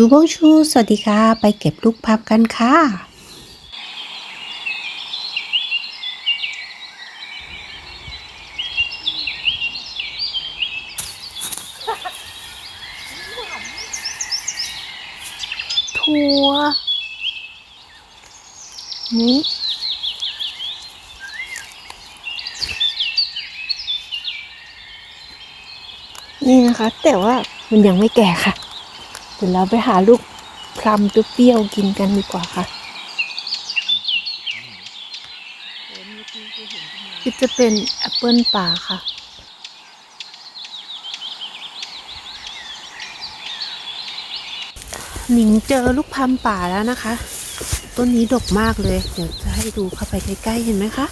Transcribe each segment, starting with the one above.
ดูโบชู สวัสดีค่ะ ไปเก็บลูกพับกันค่ะทัวร์นี่นี่นะคะ แต่ว่ามันยังไม่แก่ค่ะ เดี๋ยวเราไปหาลูกพลัมเปรี้ยวๆกินกันดีกว่าค่ะคิดจะเป็นแอปเปิลป่าค่ะ หนิงเจอลูกพลัมป่าแล้วนะคะ ต้นนี้ดกมากเลย เดี๋ยวจะให้ดูเข้าไปใกล้ๆ เห็นไหมคะ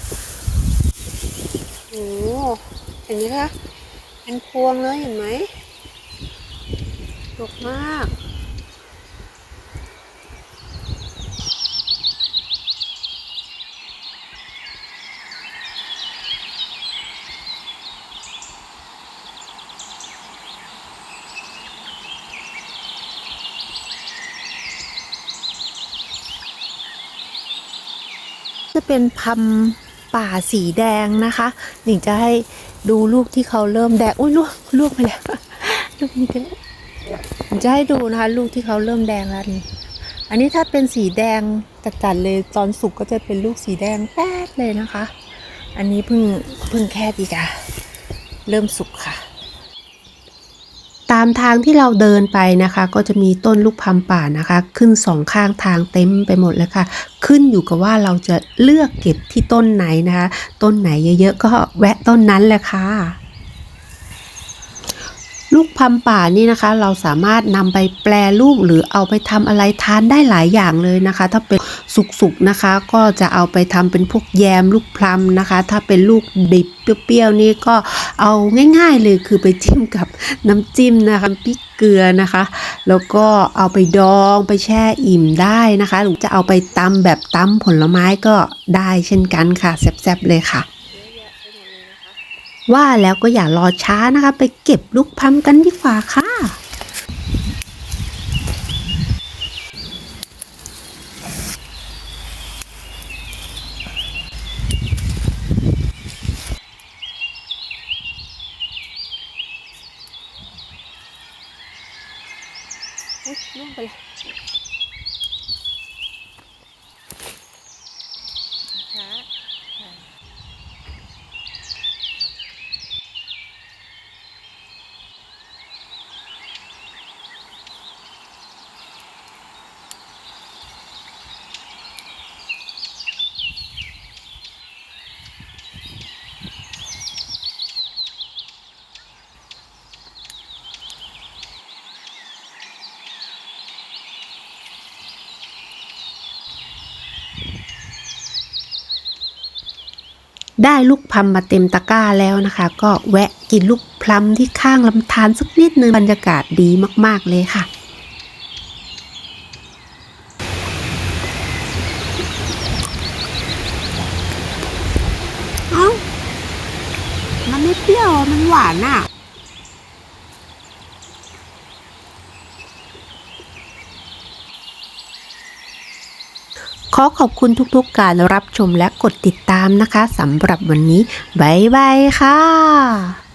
โอ้เห็นไหมคะ เป็นพวงเลยเห็นไหม ดกมาก จะเป็นพัมป่าสีแดงนะคะหนิงจะให้ดูลูกที่เขาเริ่มแดง อุ้ยลูกลูกไปแล้ว ลูกนี้กั จะให้ดูนะคะ ลูกที่เขาเริ่มแดงแล้วนี่ อันนี้ถ้าเป็นสีแดงจัดๆเลยตอนสุกก็จะเป็นลูกสีแดงแป๊ดเลยนะคะ อันนี้เพิ่งเพิ่งแค่ดีกะเริ่มสุกค่ะ ตามทางที่เราเดินไปนะคะ ก็จะมีต้นลูกพัมป่านะคะ ขึ้นสองข้างทางเต็มไปหมดเลยค่ะ ขึ้นอยู่กับว่าเราจะเลือกเก็บที่ต้นไหนนะคะ ต้นไหนเยอะๆก็แวะต้นนั้นแหละค่ะ ลูกพัมป่านี่นะคะ เราสามารถนำไปแปรรูปหรือเอาไปทำอะไรทานได้หลายอย่างเลยนะคะ ถ้าเป็นสุกๆนะคะ ก็จะเอาไปทำเป็นพวกแยมลูกพลัมนะคะ ถ้าเป็นลูกดิบเปรี้ยวๆนี่ก็เอาง่ายๆเลยคือไปจิ้มกับน้ำจิ้มนะคะพริกเกลือนะคะ แล้วก็เอาไปดองไปแช่อิ่มได้นะคะ หรือจะเอาไปตำแบบตำผลไม้ก็ได้เช่นกันค่ะแซ่บๆเลยค่ะ ว่าแล้วก็อย่ารอช้านะคะ ไปเก็บลูกพัมกันดีกว่าค่ะล่วงไปแล้ว ได้ลูกพลัมมาเต็มตะกร้าแล้วนะคะ ก็แวะกินลูกพลัมที่ข้างลำธารสักนิดนึงบรรยากาศดีมากๆเลยค่ะมันไม่เปรี้ยว มันหวานอะ ขอขอบคุณทุกๆการรับชมและกดติดตามนะคะสำหรับวันนี้ บ๊ายบายค่ะ